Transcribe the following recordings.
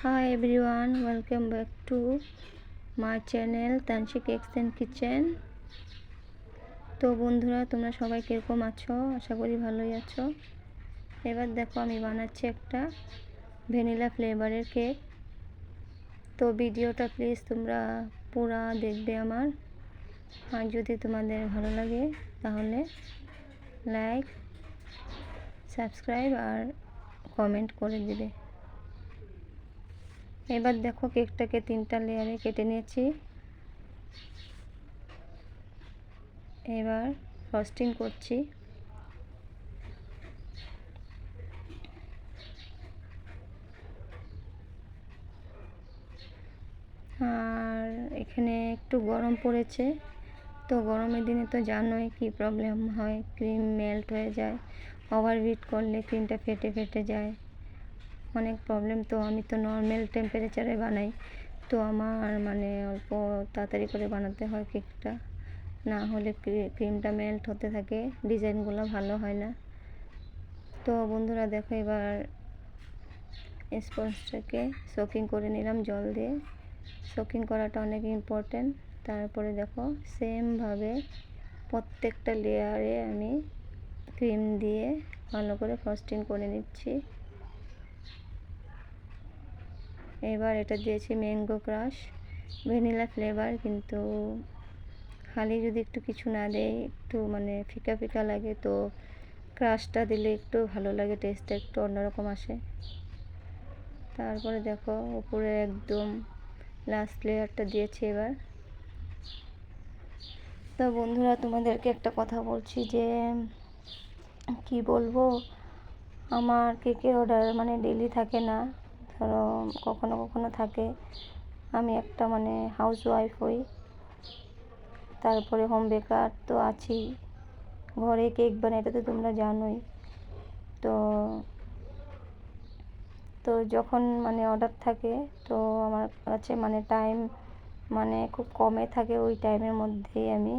Hi everyone, welcome back to my channel Tansi cakes and kitchen তো বন্ধুরা তোমরা সবাই কীরকম আছো? আশা করি ভালোই আছো। এবার দেখো আমি বানাচ্ছি একটা ভ্যানিলা ফ্লেভারের কেক। তো ভিডিওটা প্লিজ তোমরা পুরা দেখবে আমার। আর যদি তোমাদের ভালো লাগে তাহলে লাইক সাবস্ক্রাইব আর কমেন্ট করে দিবে। এবার দেখো কেকটাকে তিনটা লেয়ারে কেটে নিয়েছি। এবার ফ্রস্টিং করছি। আর এখানে একটু গরম পড়েছে, তো গরমের দিনে তো জানোই কি প্রবলেম হয় ক্রিম মেল্ট হয়ে যায় ওভারহিট করলে ক্রিমটা ফেটে ফেটে যায়। অনেক প্রবলেম তো আমি তো নর্মাল টেম্পারেচারে বানাই। তো আমার মানে অল্প তাড়াতাড়ি করে বানাতে হয় কেকটা না হলে ক্রিমটা মেল্ট হতে থাকে ডিজাইনগুলো ভালো হয় না। তো বন্ধুরা দেখো এবার স্পঞ্জটাকে সোকিং করে নিলাম জল দিয়ে। সোকিং করাটা অনেক ইম্পর্টেন্ট তারপরে দেখো সেমভাবে প্রত্যেকটা লেয়ারে আমি ক্রিম দিয়ে ভালো করে ফ্রস্টিং করে নিচ্ছি। এবার এটা দিয়েছি ম্যাঙ্গো ক্রাশ ভ্যানিলা ফ্লেভার কিন্তু খালি যদি একটু কিছু না দেয়, একটু মানে ফিকা ফিকা লাগে তো ক্রাশটা দিলে একটু ভালো লাগে টেস্টটা একটু অন্যরকম আসে। তারপরে দেখো উপরে একদম লাস্ট লেয়ারটা দিয়েছি এবার। তো বন্ধুরা তোমাদেরকে একটা কথা বলছি যে, কি বলব? আমার কেকের অর্ডার মানে ডেলি থাকে না। ধরো কখনো কখনো থাকে। আমি একটা মানে হাউস ওয়াইফ হই। তারপরে হোম বেকার তো আছি ঘরে কেক বানাই, এটা তো তোমরা জানোই। তো তো যখন মানে অর্ডার থাকে, তো আমার কাছে মানে টাইম মানে খুব কমে থাকে ওই টাইমের মধ্যেই আমি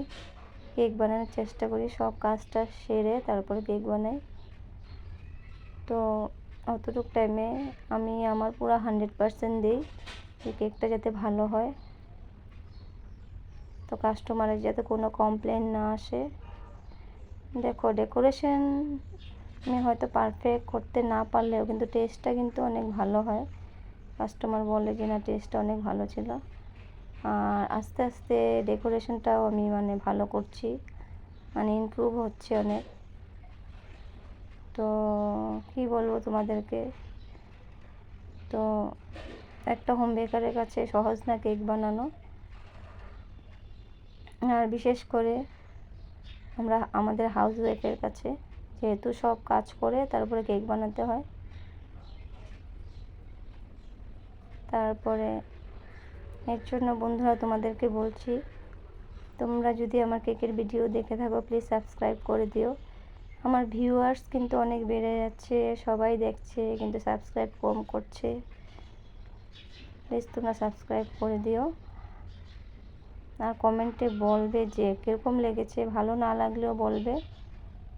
কেক বানানোর চেষ্টা করি। সব কাজটা সেরে তারপরে কেক বানাই। তো অতটুকু টাইমে আমি আমার পুরো হান্ড্রেড পারসেন্ট দিই যে কেকটা যাতে ভালো হয়। তো কাস্টমারের যাতে কোনো কমপ্লেন না আসে। দেখো ডেকোরেশন আমি হয়তো পারফেক্ট করতে না পারলেও কিন্তু টেস্টটা কিন্তু অনেক ভালো হয়। কাস্টমার বলে যে, না টেস্টটা অনেক ভালো ছিল। আর আস্তে আস্তে ডেকোরেশনটাও আমি মানে ভালো করছি। মানে ইমপ্রুভ হচ্ছে অনেক। তো কি বলব তোমাদেরকে? তো একটা হোম বেকারের কাছে সহজ না কেক বানানো। আর বিশেষ করে আমরা আমাদের হাউস ওয়াইফের কাছে যেহেতু সব কাজ করে, তারপরে কেক বানাতে হয়। তারপরে এর জন্য বন্ধুরা তোমাদেরকে বলছি, তোমরা যদি আমার কেকের ভিডিও দেখে থাকো প্লিজ সাবস্ক্রাইব করে দিও। আমার ভিউয়ার্স কিন্তু অনেক বেড়ে যাচ্ছে, সবাই দেখছে, কিন্তু সাবস্ক্রাইব কম করছে। প্লিজ তোমরা সাবস্ক্রাইব করে দিও। আর কমেন্টে বলবে যে কীরকম লেগেছে, ভালো না লাগলেও বলবে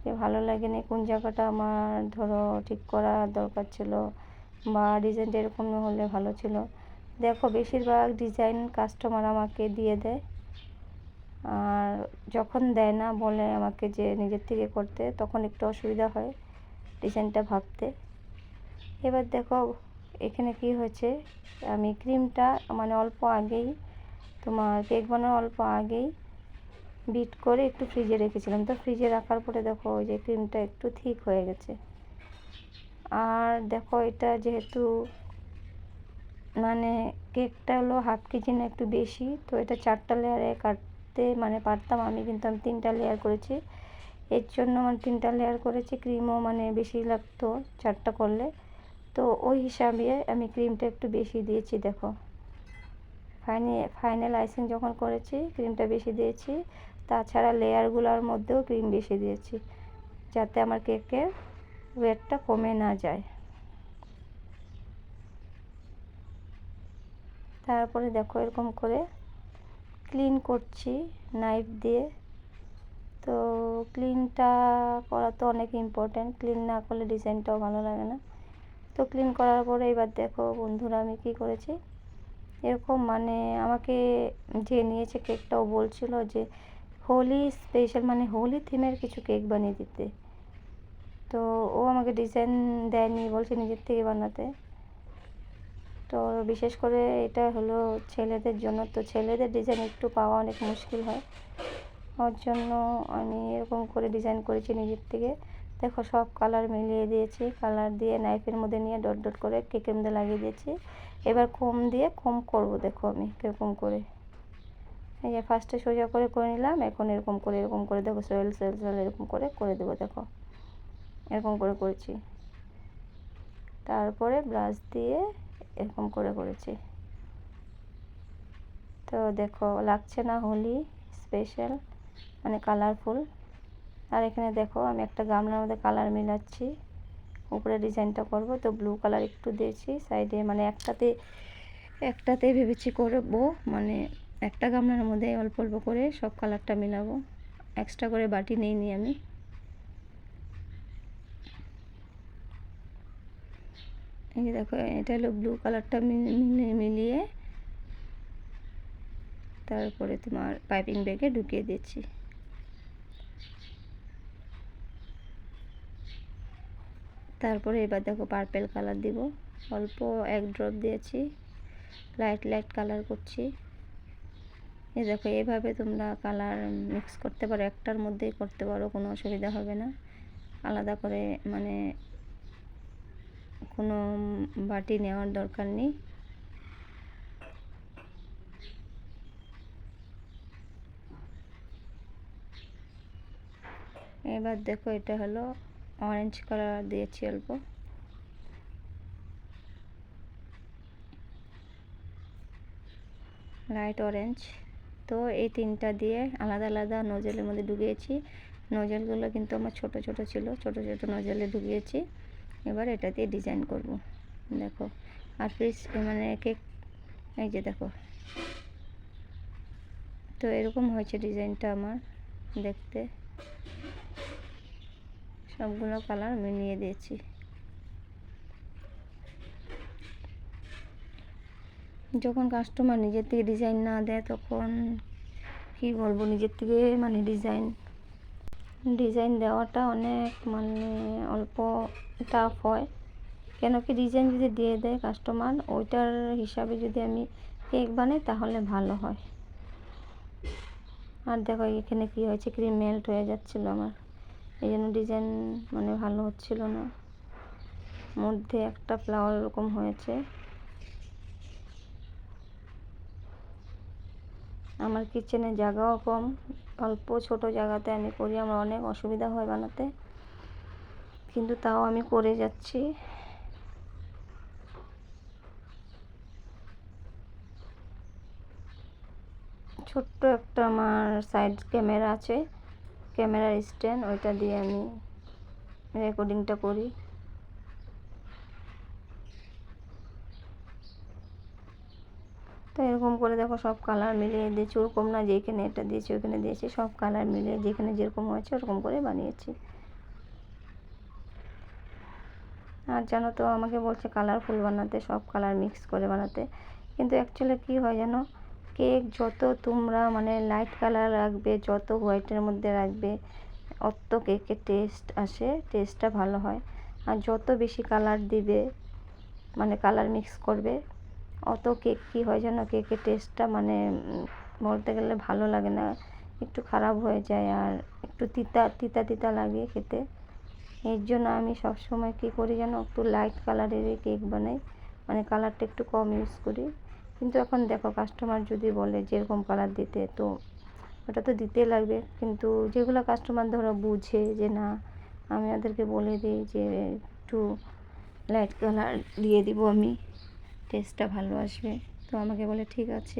যে ভালো লাগেনি, কোন জায়গাটা আমার ধরো ঠিক করা দরকার ছিল বা ডিজাইনটা এরকম হলে ভালো ছিল। দেখো, বেশিরভাগ ডিজাইন কাস্টমার আমাকে দিয়ে দেয়। আর যখন দেয় না বলে আমাকে যে নিজের থেকে করতে, তখন একটু অসুবিধা হয় ডিজাইনটা ভাবতে। এবার দেখো এখানে কি হয়েছে, আমি ক্রিমটা মানে অল্প আগেই তোমার কেক বানানোর অল্প আগেই বিট করে একটু ফ্রিজে রেখেছিলাম। তো ফ্রিজে রাখার পরে দেখো ওই যে ক্রিমটা একটু ঠিক হয়ে গেছে। আর দেখো এটা যেহেতু মানে কেকটা হলো হাফ কেজি না একটু বেশি, তো এটা চারটা লেয়ারে কাটতে মানে পারতাম আমি, কিন্তু আমি তিনটা লেয়ার করেছি। এর জন্য মানে তিনটা লেয়ার করেছি ক্রিমও মানে বেশি লাগতো চারটা করলে। তো ওই হিসাবে আমি ক্রিমটা একটু বেশি দিয়েছি, দেখো। ফাইনে ফাইনাল আইসিং যখন করেছি ক্রিমটা বেশি দিয়েছি। তাছাড়া লেয়ারগুলোর মধ্যেও ক্রিম বেশি দিয়েছি, যাতে আমার কেকের ওয়েটটা কমে না যায়। তারপরে দেখো এরকম করে ক্লিন করছি নাইফ দিয়ে। তো ক্লিনটা করা তো অনেক ইম্পর্ট্যান্ট ক্লিন না করলে ডিজাইনটাও ভালো লাগে না। তো ক্লিন করার পরে এবার দেখো বন্ধুরা আমি কি করেছি। এরকম মানে আমাকে যে নিয়েছে কেকটাও বলছিল যে, হোলি স্পেশাল মানে হোলি থিমের কিছু কেক বানিয়ে দিতে। তো ও আমাকে ডিজাইন দেয়নি, বলছে নিজের থেকে বানাতে। তো বিশেষ করে এটা হলো ছেলেদের জন্য। তো ছেলেদের ডিজাইন একটু পাওয়া অনেক মুশকিল হয়। ওর জন্য আমি এরকম করে ডিজাইন করেছি নিজের থেকে। দেখো সব কালার মিলিয়ে দিয়েছি। কালার দিয়ে নাইফের মধ্যে নিয়ে ডট ডট করে কেকের মধ্যে লাগিয়ে দিয়েছি। এবার কম দিয়ে কম করব দেখো আমি কীরকম করে। এই যে ফার্স্টে সোজা করে করে নিলাম, এখন এরকম করে এরকম করে দেখো সোয়েল সোয়েল সোয়েল এরকম করে করে দেবো দেখো। এরকম করে করেছি। তারপরে ব্রাশ দিয়ে এরকম করে করেছি। তো দেখো, লাগছে না হোলি স্পেশাল মানে কালারফুল আর এখানে দেখো, আমি একটা গামলার মধ্যে কালার মিলাচ্ছি। উপরে ডিজাইনটা করব, তো ব্লু কালার একটু দিয়েছি। সাইডে মানে একটাতে একটাতে ভেবেছি করব মানে একটা গামলার মধ্যে অল্প অল্প করে সব কালারটা মিলাবো। এক্সট্রা করে বাটি নেই নি আমি। এই যে দেখো, এটা হলো ব্লু কালারটা মিলিয়ে তারপরে তোমার পাইপিং ব্যাগে ঢুকিয়ে দিচ্ছি। তারপরে এবার দেখো পার্পেল কালার দিব। অল্প এক ড্রপ দিয়েছি। লাইট লাইট কালার করছি। এই দেখো, এভাবে তোমরা কালার মিক্স করতে পারো। একটার মধ্যেই করতে পারো, কোনো অসুবিধা হবে না। আলাদা করে মানে কোনো বাটি নেওয়ার দরকার নেই। এবার দেখো এটা হলো অরেঞ্জ কালার দিয়েছি অল্প। লাইট অরেঞ্জ তো এই তিনটা দিয়ে আলাদা আলাদা নজলের মধ্যে ঢুকিয়েছি। নজলগুলো কিন্তু আমার ছোট ছোট ছিল, ছোট ছোট নজলে ঢুকিয়েছি। এবার এটা দিয়ে ডিজাইন করব। দেখো, আর পিস মানে এক এক এই যে দেখো। তো এরকম হয়েছে ডিজাইনটা আমার দেখতে। সবগুলো কালার মিলিয়ে দিয়েছি। যখন কাস্টমার নিজের থেকে ডিজাইন না দেয়, তখন কি বলব, নিজের থেকে মানে ডিজাইন ডিজাইন দেওয়াটা অনেক মানে অল্প টাফ হয়। কেন কি ডিজাইন যদি দিয়ে দেয় কাস্টমার ওইটার হিসাবে যদি আমি কেক বানাই তাহলে ভালো হয়। আর দেখো এখানে কি হয়েছে ক্রিম মেল্ট হয়ে যাচ্ছিল আমার। এই জন্য ডিজাইন মানে ভালো হচ্ছিল না। মধ্যে একটা ফ্লাওয়ার এরকম হয়েছে। আমার কিচেনে জায়গাও কম। অল্প ছোট জায়গাতে আমি করি, আমার অনেক অসুবিধা হয় বানাতে। কিন্তু তাও আমি করে যাচ্ছি। ছোট্ট একটা আমার সাইড ক্যামেরা আছে ক্যামেরার স্ট্যান্ড ওইটা দিয়ে আমি রেকর্ডিংটা করি। তো এরকম করে দেখো সব কালার মিলিয়ে দিয়েছি। ওরকম না যেখানে এটা দিয়েছি, ওখানে দিয়েছি। সব কালার মিলিয়ে যেখানে যেরকম হয়েছে ওরকম করে বানিয়েছি। আর জানো তো, আমাকে বলছে কালারফুল বানাতে, সব কালার মিক্স করে বানাতে। কিন্তু অ্যাকচুয়ালি কী হয় জানো কেক যত তোমরা মানে লাইট কালার রাখবে, যত হোয়াইটের মধ্যে রাখবে, অত কেকের টেস্ট আসে টেস্টটা ভালো হয়। আর যত বেশি কালার দিবে মানে কালার মিক্স করবে অত কেক কী হয় যেন কেকের টেস্টটা মানে বলতে গেলে ভালো লাগে না। একটু খারাপ হয়ে যায় আর একটু তিতা তিতা তিতা লাগে খেতে। এর জন্য আমি সবসময় কী করি যেন একটু লাইট কালারেরই কেক বানাই। মানে কালারটা একটু কম ইউজ করি। কিন্তু এখন দেখো কাস্টমার যদি বলে যেরকম কালার দিতে, তো ওটা তো দিতে লাগবে। কিন্তু যেগুলো কাস্টমার ধরো বুঝে যে না, আমি ওদেরকে বলে দিই যে একটু লাইট কালার দিয়ে দিব আমি। টেস্টটা ভালো আসবে। তো আমাকে বলে, ঠিক আছে।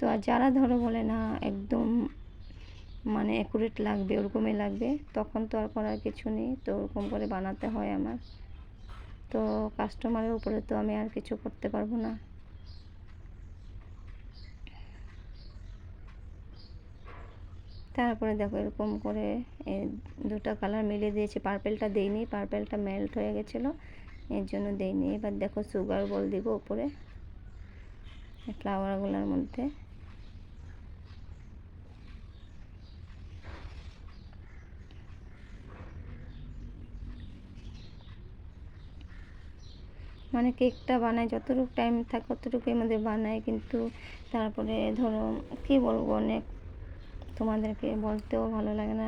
তো আর যারা ধরো বলে, না, একদম মানে অ্যাকুরেট লাগবে, ওরকমই লাগবে, তখন তো আর করার কিছু নেই। তো ওরকম করে বানাতে হয় আমার। তো কাস্টমারের উপরে তো আমি আর কিছু করতে পারব না। তারপরে দেখো, এরকম করে দুটো কালার মিলিয়ে দিয়েছি। পার্পেলটা দিইনি পার্পেলটা মেল্ট হয়ে গেছিল। এর জন্য দেইনি। এবার দেখো সুগার বল দিব উপরে ফ্লাওয়ারগুলোর মধ্যে। মানে কেকটা বানাই যতটুকু টাইম থাকে ততটুকুই মধ্যে বানাই কিন্তু তারপরে ধরো, কি বলব, অনেক তোমাদেরকে বলতেও ভালো লাগে না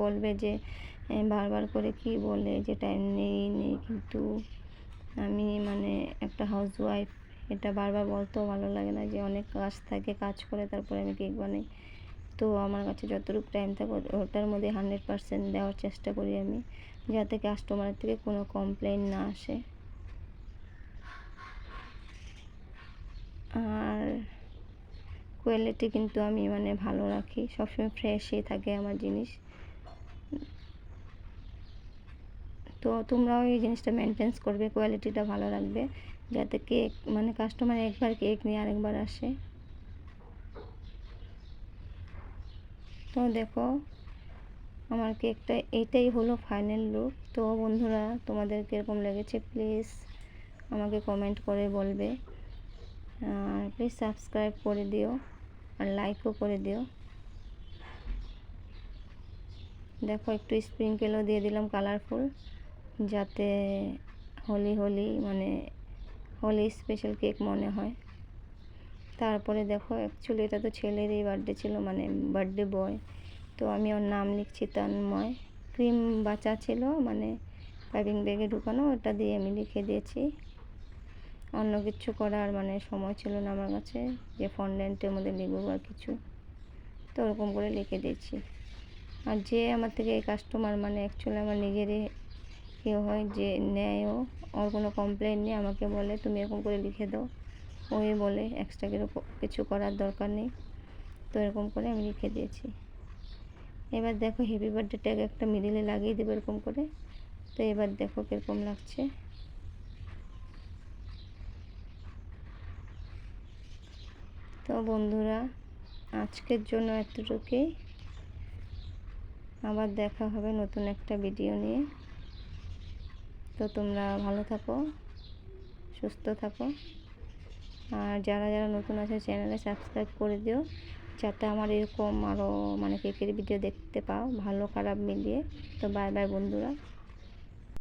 বলবে যে বারবার করে কি বলে যে টাইম নেই নেই কিন্তু আমি মানে একটা হাউস ওয়াইফ এটা বারবার বলতেও ভালো লাগে না যে অনেক কাজ থাকে, কাজ করে তারপরে আমি কেক বানাই। তো আমার কাছে যতটুকু টাইম থাকে ওটার মধ্যে হান্ড্রেড পারসেন্ট দেওয়ার চেষ্টা করি আমি, যাতে কাস্টমারের থেকে কোনো কমপ্লেন না আসে। আর কোয়ালিটি কিন্তু আমি মানে ভালো রাখি, সবসময় ফ্রেশই থাকে আমার জিনিস। তো তোমরাও এই জিনিসটা মেনটেন্স করবে কোয়ালিটিটা ভালো রাখবে, যাতে কেক মানে কাস্টমার একবার কেক নিয়ে আরেকবার আসে। তো দেখো, আমার কেকটা এইটাই হলো ফাইনাল লুক তো বন্ধুরা, তোমাদের কীরকম লেগেছে? প্লিজ আমাকে কমেন্ট করে বলবে। প্লিজ সাবস্ক্রাইব করে দিও আর লাইকও করে দিও। দেখো, একটু স্প্রিঙ্কেলও দিয়ে দিলাম কালারফুল যাতে হোলি হোলি মানে হোলি স্পেশাল কেক মনে হয়। তারপরে দেখো অ্যাকচুয়ালি এটা তো ছেলেরই বার্থডে ছিল মানে বার্থডে বয় তো আমি ওর নাম লিখছি তন্ময়। ক্রিম বাঁচা ছিল মানে পাইপিং ব্যাগে ঢুকানো, ওটা দিয়ে আমি লিখে দিয়েছি। অন্য কিছু করার মানে সময় ছিল না আমার কাছে, যে ফন্ডেন্টের মধ্যে লিখব বা কিছু। তো ওরকম করে লিখে দিয়েছি। আর যে আমার থেকে এই কাস্টমার মানে অ্যাকচুয়ালি আমার নিজেরই ইয়ে হয় যে নেয়ও ওর কোনো কমপ্লেন নেই, আমাকে বলে, তুমি এরকম করে লিখে দাও। ওই বলে এক্সট্রা কিছু করার দরকার নেই। তো এরকম করে আমি লিখে দিয়েছি। এবার দেখো হ্যাপি বার্থডে ট্যাগ একটা মিডিলে লাগিয়ে দেবো এরকম করে। তো এবার দেখো কীরকম লাগছে। তো বন্ধুরা, আজকের জন্য এতটুকুই। আবার দেখা হবে নতুন একটা ভিডিও নিয়ে। তো তোমরা ভালো থাকো, সুস্থ থাকো। আর যারা যারা নতুন আছে, চ্যানেলে সাবস্ক্রাইব করে দিও, যাতে আমার এরকম আরও মানে কেকের ভিডিও দেখতে পাও, ভালো খারাপ মিলিয়ে। তো বাই বাই বন্ধুরা।